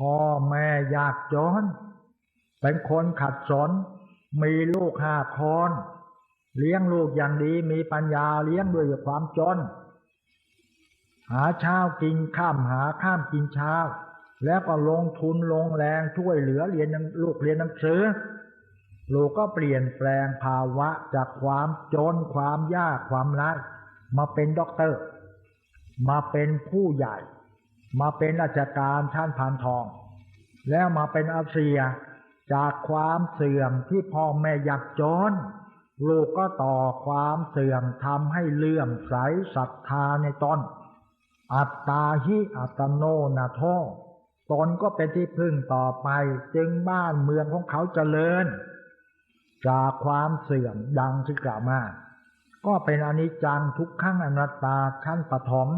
พ่อแม่ยากจนเป็นคนขัดสน มีลูกห้าคนเลี้ยงลูกอย่างดีมีปัญญาเลี้ยงด้วยความจน หาเช้ากินข้ามหาข้ามกินเช้า แล้วก็ลงทุนลงแรงช่วยเหลือเรียนหนังลูกเรียนหนังสือลูกก็เปลี่ยนแปลงภาวะจากความจนความยากความไร้มาเป็นด็อกเตอร์ มาเป็นผู้ใหญ่ มาเป็นราชการชั้นพันทอง แล้วมาเป็นอาเซียจากความเสื่อมที่พ่อแม่อยากจนลูกก็ต่อความเสื่อมทำให้เลื่อมใสศรัทธาในตนอัตตาหิอัตโนนาโทตนก็เป็นที่พึ่งต่อไปจึงบ้านเมืองของเขาเจริญ จากความเสื่อมดังที่กล่าวมา ก็เป็นอนิจจังทุกขังอนัตตาขั้นปฐม